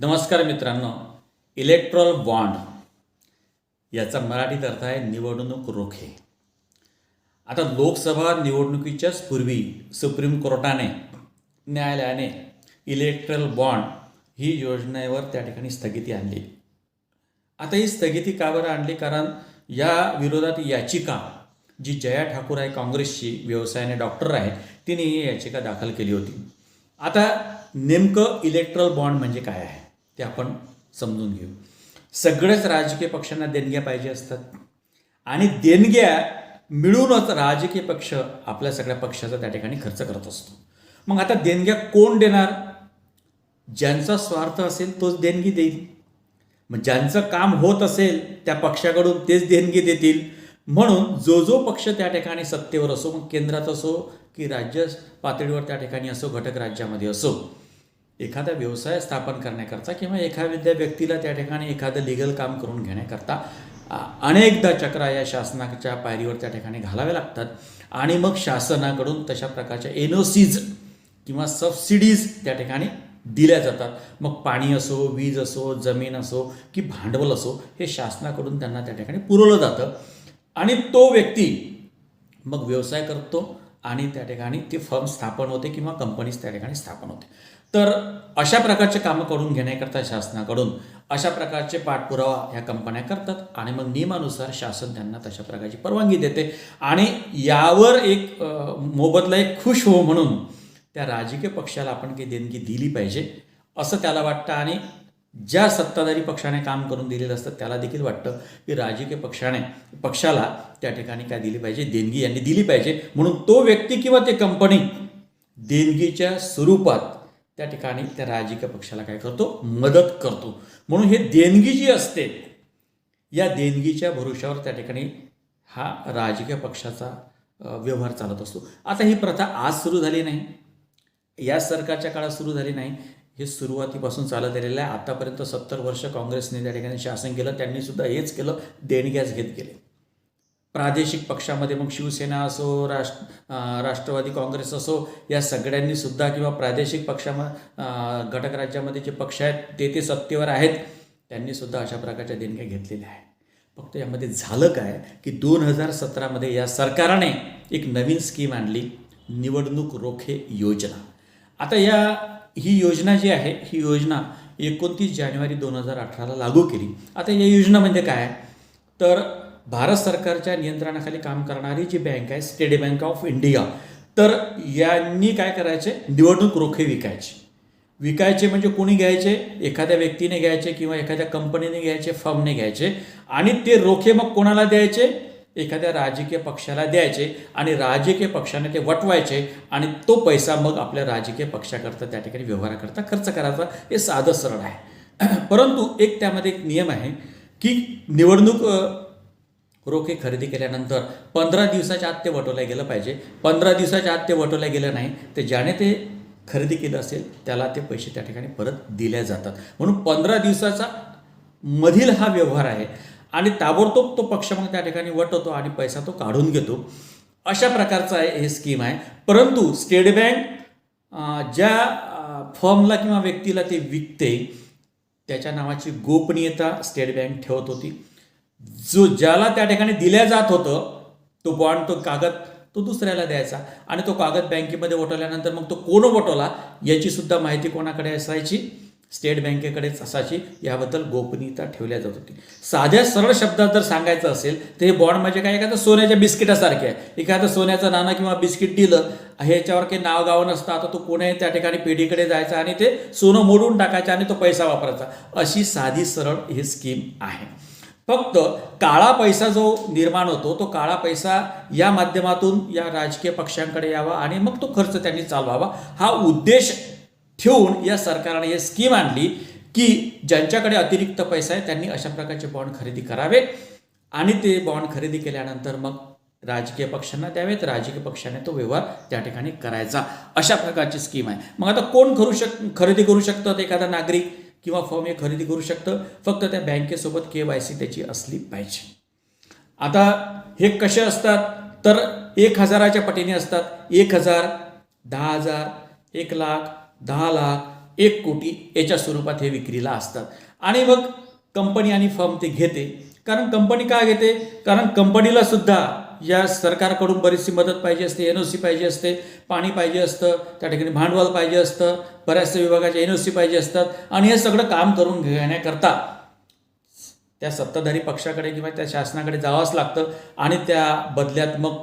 नमस्कार मित्रांनो. Electral bond याचा मराठीत अर्थ आहे निवडणूक रोखे. आता लोकसभा निवडणुकीच्याच पूर्वी सुप्रीम कोर्टाने न्यायालयाने इलेक्ट्रल बॉन्ड ही योजनेवर त्या ठिकाणी स्थगिती आणली. आता ही स्थगिती का बरं आणली? कारण या विरोधात याचिका जी जया ठाकूर आहे काँग्रेसची व्यवसायाने डॉक्टर आहे तिने ही याचिका दाखल केली होती. आता नेमकं इलेक्ट्रल बॉन्ड म्हणजे काय आहे? ते आपण समजून घेऊ. सगळेच राजकीय पक्षांना देणग्या पाहिजे असतात. आणि देणग्या मिळूनच राजकीय पक्ष आपल्या सगळ्या पक्षाचा त्या ठिकाणी खर्च करत असतो. मग आता देणग्या कोण देणार? ज्यांचा स्वार्थ असेल तोच देणगी देईल. मग ज्यांचं काम होत असेल त्या पक्षाकडून तेच देणगी देतील. म्हणून जो जो पक्ष त्या ठिकाणी सत्तेवर असो मग केंद्रात असो की राज्य पातळीवर त्या ठिकाणी असो घटक राज्यामध्ये असो एखादा व्यवसाय स्थापन करण्याकरता किंवा एखाद्या व्यक्तीला त्या ठिकाणी एखादं लिगल काम करून घेण्याकरता अनेकदा चक्रा या शासनाच्या पायरीवर त्या ठिकाणी घालाव्या लागतात. आणि मग शासनाकडून तशा प्रकारच्या एन ओ सीज किंवा सबसिडीज त्या ठिकाणी दिल्या जातात. मग पाणी असो वीज असो जमीन असो की भांडवल असो हे शासनाकडून त्यांना त्या ठिकाणी पुरवलं जातं. आणि तो व्यक्ती मग व्यवसाय करतो आणि त्या ठिकाणी ती फर्म स्थापन होते किंवा कंपनीज त्या ठिकाणी स्थापन होते. तर अशा प्रकारचे कामं करून घेण्याकरता शासनाकडून अशा प्रकारचे पाठपुरावा ह्या कंपन्या करतात आणि मग नियमानुसार शासन त्यांना तशा प्रकारची परवानगी देते. आणि यावर एक मोबदला एक खुश हो म्हणून त्या राजकीय पक्षाला आपण काही देणगी दिली पाहिजे असं त्याला वाटतं. आणि ज्या सत्ताधारी पक्षाने काम करून दिलेलं असतं त्याला देखील वाटतं की राजकीय पक्षाने पक्षाला त्या ठिकाणी काय दिली पाहिजे? देणगी यांनी दिली पाहिजे. म्हणून तो व्यक्ती किंवा ते कंपनी देणगीच्या स्वरूपात त्या ठिकाणी त्या राजकीय पक्षाला काय करतो? मदत करतो. म्हणून हे देणगी जी असते या देणगीच्या भरोशावर त्या ठिकाणी हा राजकीय पक्षाचा व्यवहार चालत असतो. आता ही प्रथा आज सुरू झाली नाही. या सरकारच्या काळात सुरू झाली नाही. हे सुरुवातीपासून चालत आलेलं आहे. आतापर्यंत सत्तर वर्ष काँग्रेसने त्या ठिकाणी शासन केलं. त्यांनी सुद्धा हेच केलं. देणग्याच घेत गेले. प्रादेशिक पक्षामध्ये मग शिवसेना असो राष्ट्र राष्ट्रवादी काँग्रेस असो या सगळ्यांनी सुद्धा किंवा प्रादेशिक पक्षाम घटक राज्यामध्ये जे पक्ष आहेत ते ते सत्तेवर आहेत त्यांनी सुद्धा अशा प्रकारच्या देणग्या घेतलेल्या आहेत. फक्त यामध्ये झालं काय की दोन हजार सतरामध्ये या सरकारने एक नवीन स्कीम आणली निवडणूक रोखे योजना. आता या ही योजना जी आहे ही योजना एकोणतीस जानेवारी दोन हजार अठराला लागू केली. आता या योजना म्हणजे काय? तर भारत सरकारच्या नियंत्रणाखाली काम करणारी जी बँक आहे स्टेट बँक ऑफ इंडिया तर यांनी काय करायचे? निवडणूक रोखे विकायचे. विकायचे म्हणजे कोणी घ्यायचे? एखाद्या व्यक्तीने घ्यायचे किंवा एखाद्या कंपनीने घ्यायचे फर्मने घ्यायचे. आणि ते रोखे मग कोणाला द्यायचे? एखाद्या राजकीय पक्षाला द्यायचे आणि राजकीय पक्षाने ते वटवायचे आणि तो पैसा मग आपल्या राजकीय पक्षाकरता त्या ठिकाणी व्यवहाराकरता खर्च करायचा. हे साधं सरळ आहे. परंतु एक त्यामध्ये एक नियम आहे की निवडणूक रोखे खरेदी केल्यानंतर पंधरा दिवसाच्या आत ते वटवल्या गेलं पाहिजे. पंधरा दिवसाच्या आत ते वटवल्या गेलं नाही तर ज्याने ते खरेदी केलं असेल त्याला ते पैसे त्या ठिकाणी परत दिले जातात. म्हणून पंधरा दिवसाचा मधील हा व्यवहार आहे. आणि ताबडतोब तो पक्ष मग त्या ठिकाणी वटवतो आणि पैसा तो काढून घेतो. अशा प्रकारचं आहे हे स्कीम आहे. परंतु स्टेट बँक ज्या फर्मला किंवा व्यक्तीला ते विकते त्याच्या नावाची गोपनीयता स्टेट बँक ठेवत होती. जो ज्याला त्या ठिकाणी दिल्या जात होतं तो बॉन्ड तो कागद तो दुसऱ्याला द्यायचा. आणि तो कागद बँकेमध्ये वटवल्यानंतर मग तो कोण वटवला याची सुद्धा माहिती कोणाकडे असायची? स्टेट बँकेकडेच असायची. याबद्दल गोपनीयता ठेवल्या जात होती. साध्या सरळ शब्दात जर सांगायचं असेल तर हे बॉन्ड म्हणजे काय? एखादं सोन्याच्या बिस्किटासारखे आहे. एखादं सोन्याचं नाणं किंवा बिस्किट दिलं ह्याच्यावर काही नाव गाव नसतं. आता तो कोणी त्या ठिकाणी पेढीकडे जायचा आणि ते सोनं मोडून टाकायचं आणि तो पैसा वापरायचा. अशी साधी सरळ ही स्कीम आहे. फक्त काळा पैसा जो निर्माण होतो तो काळा पैसा या माध्यमातून या राजकीय पक्षांकडे यावा आणि मग तो खर्च त्यांनी चालवावा. हा उद्देश ठेवून या सरकारने हे स्कीम आणली की ज्यांच्याकडे अतिरिक्त पैसा आहे त्यांनी अशा प्रकारचे बॉन्ड खरेदी करावे. आणि ते बॉन्ड खरेदी केल्यानंतर मग राजकीय पक्षांना द्यावेत राजकीय पक्षाने तो व्यवहार त्या ठिकाणी करायचा. अशा प्रकारची स्कीम आहे. मग आता कोण करू शक खरेदी करू शकतात एखादा नागरिक? किंवा फॉर्म हे खरेदी करू शकतं. फक्त त्या बँकेसोबत के वाय सी त्याची असली पाहिजे. आता हे कसे असतात? तर एक हजाराच्या पटीने असतात. एक हजार दहा हजार एक लाख दहा लाख एक कोटी याच्या स्वरूपात हे विक्रीला असतात. आणि मग कंपनी आणि फर्म ते घेते. कारण कंपनी का घेते? कारण कंपनीला सुद्धा या सरकारकडून बरीचशी मदत पाहिजे असते एन ओ सी पाहिजे असते पाणी पाहिजे असतं त्या ठिकाणी भांडवल पाहिजे असतं बऱ्याचशा विभागाच्या एन ओ सी पाहिजे असतात आणि हे सगळं काम करून घेण्याकरता त्या सत्ताधारी पक्षाकडे किंवा त्या शासनाकडे जावंच लागतं आणि त्या बदल्यात मग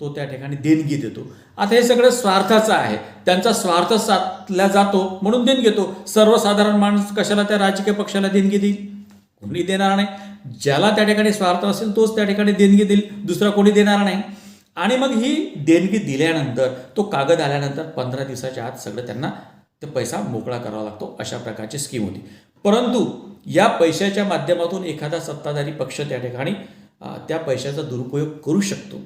तो त्या ठिकाणी देणगी देतो. आता हे सगळं स्वार्थाचं आहे. त्यांचा स्वार्थ साधला जातो म्हणून देणगी देतो. सर्वसाधारण माणूस कशाला त्या राजकीय पक्षाला देणगी देईल? कोणी देणार नाही. ज्याला त्या ठिकाणी स्वार्थ असेल तोच त्या ठिकाणी देणगी देईल. दुसरा कोणी देणार नाही. आणि मग ही देणगी दिल्यानंतर तो कागद आल्यानंतर पंधरा दिवसाच्या आत सगळं त्यांना ते पैसा मोकळा करावा लागतो अशा प्रकारची स्कीम होती. परंतु या पैशाच्या माध्यमातून एखादा सत्ताधारी पक्ष त्या ठिकाणी त्या पैशाचा दुरुपयोग करू शकतो.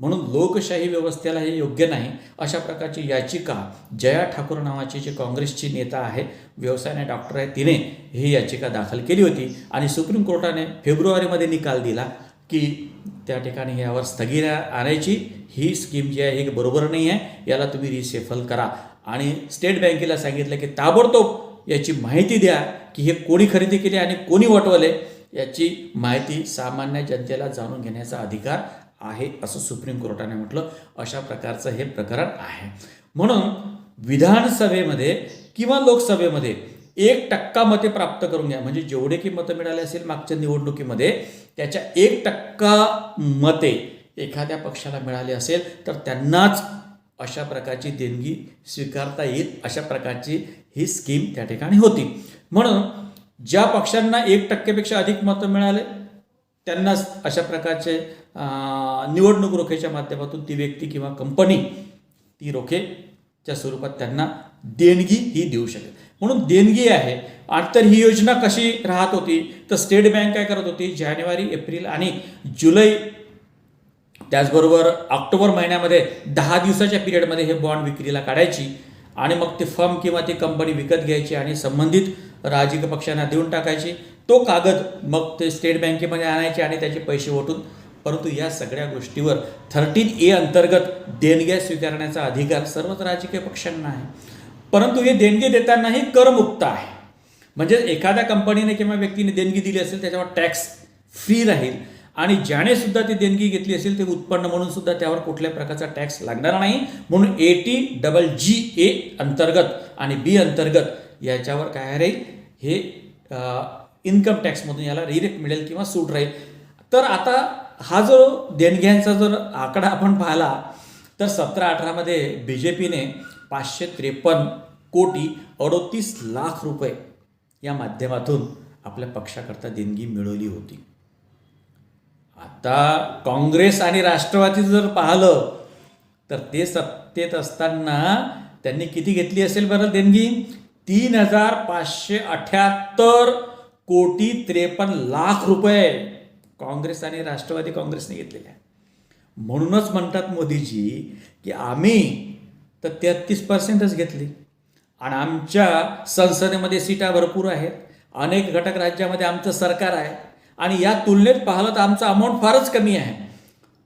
म्हणून लोकशाही व्यवस्थेला हे योग्य नाही. अशा प्रकारची याचिका जया ठाकूर नावाची जी काँग्रेसची नेता आहे व्यवसायाने डॉक्टर आहे तिने ही याचिका दाखल केली होती. आणि सुप्रीम कोर्टाने फेब्रुवारीमध्ये निकाल दिला की त्या ठिकाणी यावर स्थगिरा आणायची. ही स्कीम जी आहे ही बरोबर नाही आहे. याला तुम्ही रिसेफल करा. आणि स्टेट बँकेला सांगितलं की ताबडतोब याची माहिती द्या की हे कोणी खरेदी केली आणि कोणी वटवले याची माहिती सामान्य जनतेला जाणून घेण्याचा अधिकार आहे असं सुप्रीम कोर्टाने म्हटलं. अशा प्रकारचं हे प्रकरण आहे. म्हणून विधानसभेमध्ये किंवा लोकसभेमध्ये एक टक्का मते प्राप्त करून घ्या. म्हणजे जेवढे की मतं मिळाले असेल मागच्या निवडणुकीमध्ये त्याच्या एक टक्का मते एखाद्या पक्षाला मिळाले असेल तर त्यांनाच अशा प्रकारची देणगी स्वीकारता येईल. अशा प्रकारची ही स्कीम त्या ठिकाणी होती. म्हणून ज्या पक्षांना एक टक्केपेक्षा अधिक मतं मिळाले त्यांनाच अशा प्रकारचे निवडणूक रोखेच्या माध्यमातून ती व्यक्ती किंवा कंपनी ती रोखेच्या स्वरूपात त्यांना देणगी ही देऊ शकेल. म्हणून देणगी आहे. आणि तर ही योजना कशी राहत होती? तर स्टेट बँक काय करत होती? जानेवारी एप्रिल आणि जुलै त्याचबरोबर ऑक्टोबर महिन्यामध्ये दहा दिवसाच्या पिरियडमध्ये हे बॉन्ड विक्रीला काढायची आणि मग ते फर्म किंवा ती कंपनी विकत घ्यायची आणि संबंधित राजकीय पक्षांना देऊन टाकायची. तो कागद मग ते स्टेट बँकेमध्ये आणायचे आणि त्याचे पैसे ओटून परंतु या सगळ्या गोष्टीवर थर्टीन ए अंतर्गत देणग्या स्वीकारण्याचा अधिकार सर्वच राजकीय पक्षांना आहे. परंतु हे देणगी देतानाही करमुक्त आहे. म्हणजे एखाद्या कंपनीने किंवा व्यक्तीने देणगी दिली असेल त्याच्यावर टॅक्स फ्री राहील आणि ज्याने सुद्धा ती देणगी घेतली असेल ते उत्पन्न म्हणून सुद्धा त्यावर कुठल्या प्रकारचा टॅक्स लागणार नाही. म्हणून ए टी डबल जी ए अंतर्गत आणि बी अंतर्गत याच्यावर काय राहील हे इन्कम टॅक्समधून याला रिरेक्ट मिळेल किंवा सूट राहील. तर आता हा जो देणग्यांचा जर आकडा आपण पाहिला तर सतरा अठरामध्ये बी जे पीने पाचशे त्रेपन्न कोटी अडोतीस लाख रुपये या माध्यमातून आपल्या पक्षाकरता देणगी मिळवली होती. आता काँग्रेस आणि राष्ट्रवादी जर पाहिलं तर ते सत्तेत असताना त्यांनी किती घेतली असेल बरं देणगी? तीन हजार पाचशे अठ्याहत्तर कोटी त्रेपन्न लाख रुपये. काँग्रेस आणि राष्ट्रवादी काँग्रेसने घेतलेल्या आहे म्हणूनच म्हणतात मोदीजी की आम्ही तर तेहत्तीस पर्सेंटच घेतली. आणि आमच्या संसदेमध्ये सीटा भरपूर आहेत. अनेक घटक राज्यामध्ये आमचं सरकार आहे. आणि या तुलनेत पाहिलं तर आमचा अमाऊंट फारच कमी आहे.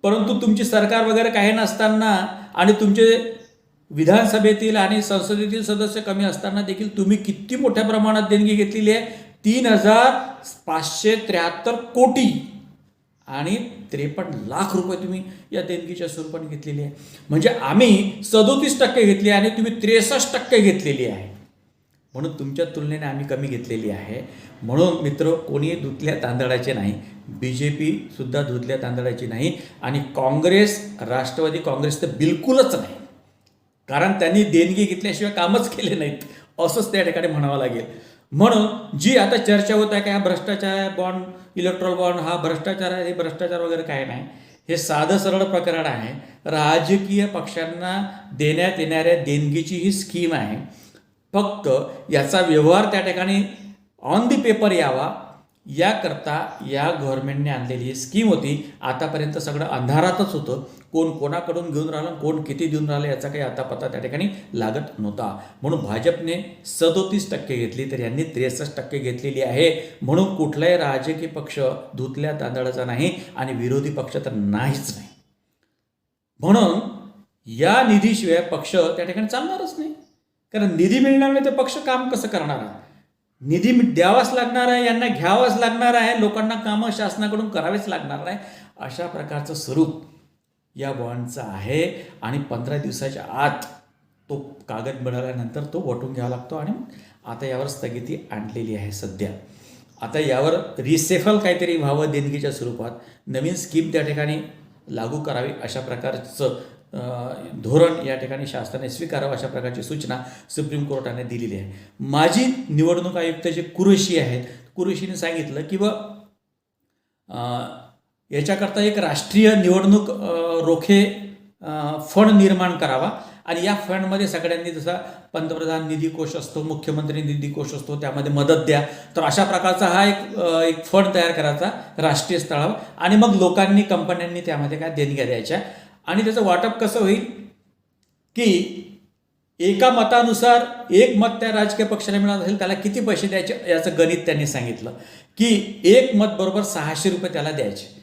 परंतु तुमची सरकार वगैरे काही नसताना आणि तुमचे विधानसभेतील आणि संसदेतील सदस्य कमी असताना देखील तुम्ही किती मोठ्या प्रमाणात देणगी घेतलेली आहे? तीन हजार पाचशे त्र्याहत्तर कोटी. आणि त्रेपन्न लाख रुपये तुम्ही या देणगीच्या स्वरूपाने घेतलेली आहे. म्हणजे आम्ही सदोतीस टक्के घेतली आणि तुम्ही त्रेसष्ट टक्के घेतलेली आहे. म्हणून तुमच्या तुलनेने आम्ही कमी घेतलेली आहे. म्हणून मित्र कोणी धुतल्या तांदळाचे नाही. बी जे पीसुद्धा धुतल्या तांदळाची नाही. आणि काँग्रेस राष्ट्रवादी काँग्रेस तर बिलकुलच नाही. कारण त्यांनी देणगी घेतल्याशिवाय कामच केले नाहीत. असंच त्या ठिकाणी म्हणावं लागेल. म्हणून जी आता चर्चा होत आहे का भ्रष्टाचार बॉन्ड इलेक्ट्रॉल बॉन्ड हा भ्रष्टाचार आहे हे भ्रष्टाचार वगैरे काय नाही. हे साधं सरळ प्रकरण आहे. राजकीय पक्षांना देण्यात येणाऱ्या देणगीची ही स्कीम आहे. फक्त याचा व्यवहार त्या ठिकाणी ऑन दी पेपर यावा. याकरता या गव्हर्नमेंटने आणलेली ही स्कीम होती. आतापर्यंत सगळं अंधारातच होतं. कोण कोणाकडून घेऊन राहिलं कोण किती देऊन राहिलं याचा काही आता पत्ता त्या ठिकाणी लागत नव्हता. म्हणून भाजपने सदोतीस टक्के घेतली तर यांनी त्रेसष्ट टक्के घेतलेली आहे. म्हणून कुठलाही राजकीय पक्ष धुतल्या तांदळाचा नाही आणि विरोधी पक्ष तर नाहीच नाही. म्हणून या निधीशिवाय पक्ष त्या ठिकाणी चालणारच नाही. कारण निधी मिळणार नाही तर पक्ष काम कसं करणार? आहे निधी मी- द्यावाच लागणार आहे यांना घ्यावाच लागणार आहे लोकांना कामं शासनाकडून करावेच लागणार आहे अशा प्रकारचं स्वरूप या बॉन्डचं आहे आणि पंधरा दिवसाच्या आत तो कागद मिळाल्यानंतर तो वटून घ्यावा लागतो आणि आता यावर स्थगिती आणलेली आहे सध्या. आता यावर रिसेफल काहीतरी व्हावं देणगीच्या स्वरूपात. नवीन स्कीम त्या ठिकाणी लागू करावी अशा प्रकारचं धोरण या ठिकाणी शासनाने स्वीकारावं अशा प्रकारची सूचना सुप्रीम कोर्टाने दिलेली आहे. माजी निवडणूक आयुक्त जे कुरेशी आहेत कुरेशीने सांगितलं की व याच्याकरता एक राष्ट्रीय निवडणूक रोखे फंड निर्माण करावा आणि या फंडमध्ये सगळ्यांनी जसा पंतप्रधान निधी कोष असतो मुख्यमंत्री निधी कोष असतो त्यामध्ये मदत द्या. तर अशा प्रकारचा हा एक एक फंड तयार करायचा राष्ट्रीय स्तरावर आणि मग लोकांनी कंपन्यांनी त्यामध्ये काय देणग्या द्यायच्या. आणि त्याचं वाटप कसं होईल? की एका मतानुसार एक मत त्या राजकीय पक्षाला मिळणार असेल त्याला किती पैसे द्यायचे याचं गणित त्यांनी सांगितलं. की एक मत बरोबर सहाशे रुपये त्याला द्यायचे.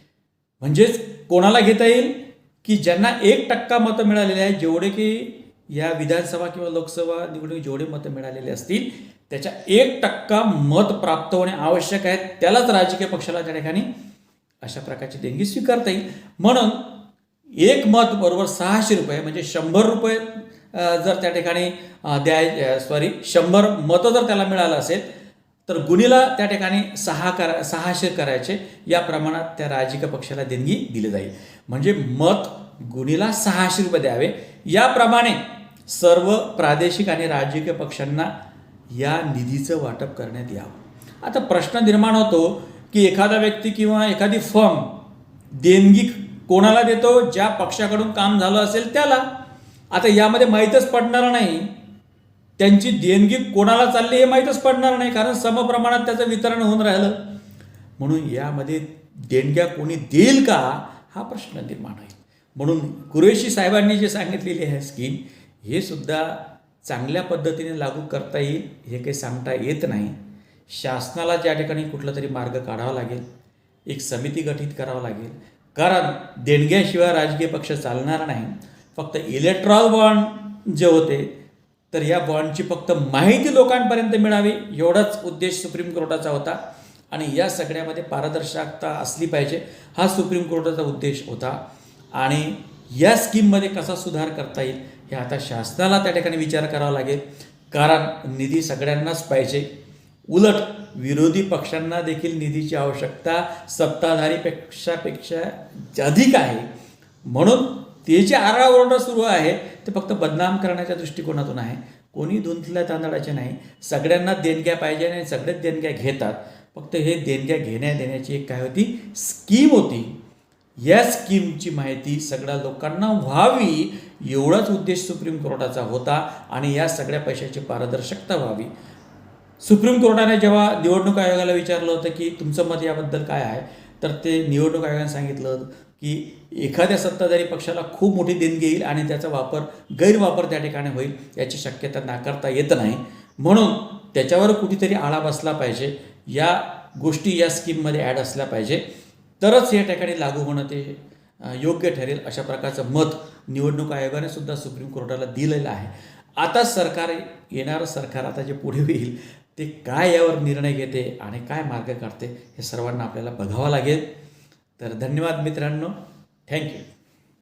म्हणजेच कोणाला घेता येईल? की ज्यांना एक टक्का मतं मिळालेले आहेत जेवढे की या विधानसभा किंवा लोकसभा निवडणूक जेवढे मतं मिळालेले असतील त्याच्या एक टक्का मत प्राप्त होणे आवश्यक आहे. त्यालाच राजकीय पक्षाला त्या ठिकाणी अशा प्रकारची देणगी स्वीकारता येईल. म्हणून एक मत बरोबर सहाशे रुपये म्हणजे शंभर रुपये जर त्या ठिकाणी द्याय सॉरी शंभर मतं जर त्याला मिळालं असेल तर गुणीला त्या ठिकाणी सहा करा सहाशे करायचे. या प्रमाणात त्या राजकीय पक्षाला देणगी दिली जाईल. म्हणजे मत गुणीला सहाशे रुपये द्यावे. याप्रमाणे सर्व प्रादेशिक आणि राजकीय पक्षांना या निधीचं वाटप करण्यात यावं. आता प्रश्न निर्माण होतो की एखादा व्यक्ती किंवा एखादी फर्म देणगी कोणाला देतो ज्या पक्षाकडून काम झालं असेल त्याला. आता यामध्ये माहीतच पडणार नाही. त्यांची देणगी कोणाला चालली हे माहीतच पडणार नाही कारण समप्रमाणात त्याचं वितरण होऊन राहिलं. म्हणून यामध्ये देणग्या कोणी देईल का हा प्रश्न निर्माण होईल. म्हणून कुरेशी साहेबांनी जे सांगितलेली आहे स्कीम हे सुद्धा चांगल्या पद्धतीने लागू करता येईल हे काही सांगता येत नाही. शासनाला ज्या ठिकाणी कुठला तरी मार्ग काढावा लागेल एक समिती गठीत करावं लागेल कारण देणग्याशिवाय राजकीय पक्ष चालणार नाही. फक्त इलेक्ट्रॉल बॉन्ड जे होते तर या बॉन्डची फक्त माहिती लोकांपर्यंत मिळावी एवढाच उद्देश सुप्रीम कोर्टाचा होता. आणि या सगळ्यामध्ये पारदर्शकता असली पाहिजे हा सुप्रीम कोर्टाचा उद्देश होता. आणि या स्कीममध्ये कसा सुधार करता येईल हे आता शासनाला त्या ठिकाणी विचार करावा लागेल. कारण निधी सगळ्यांनाच पाहिजे. उलट विरोधी पक्षांना देखील निधीची आवश्यकता सत्ताधारी पेक्षा अधिक आहे. म्हणून ते जे आरडाओरडा सुरू आहे ते फक्त बदनाम करण्याच्या दृष्टिकोनातून आहे. कोणी धुंतल्या तांदळाचे नाही. सगळ्यांना देणग्या पाहिजे आणि सगळेच देणग्या घेतात. फक्त हे देणग्या घेण्या देण्याची एक काय होती? स्कीम होती. या स्कीमची माहिती सगळ्या लोकांना व्हावी एवढाच उद्देश सुप्रीम कोर्टाचा होता आणि या सगळ्या पैशाची पारदर्शकता व्हावी. सुप्रीम कोर्टाने जेव्हा निवडणूक आयोगाला विचारलं होतं की तुमचं मत याबद्दल काय आहे तर ते निवडणूक आयोगाने सांगितलं की एखाद्या सत्ताधारी पक्षाला खूप मोठी देणगी येईल आणि त्याचा वापर गैरवापर त्या ठिकाणी होईल याची शक्यता नाकारता येत नाही. म्हणून त्याच्यावर कुठेतरी आळा बसला पाहिजे या गोष्टी या स्कीममध्ये ॲड असल्या पाहिजे. तरच या ठिकाणी लागू होणं ते योग्य ठरेल अशा प्रकारचं मत निवडणूक आयोगाने सुद्धा सुप्रीम कोर्टाला दिलेलं आहे. आता सरकार येणारं सरकार आता जे पुढे येईल ते काय यावर निर्णय घेते आणि काय मार्ग काढते हे सर्वांना आपल्याला बघावं लागेल. तर धन्यवाद मित्रांनो. थँक्यू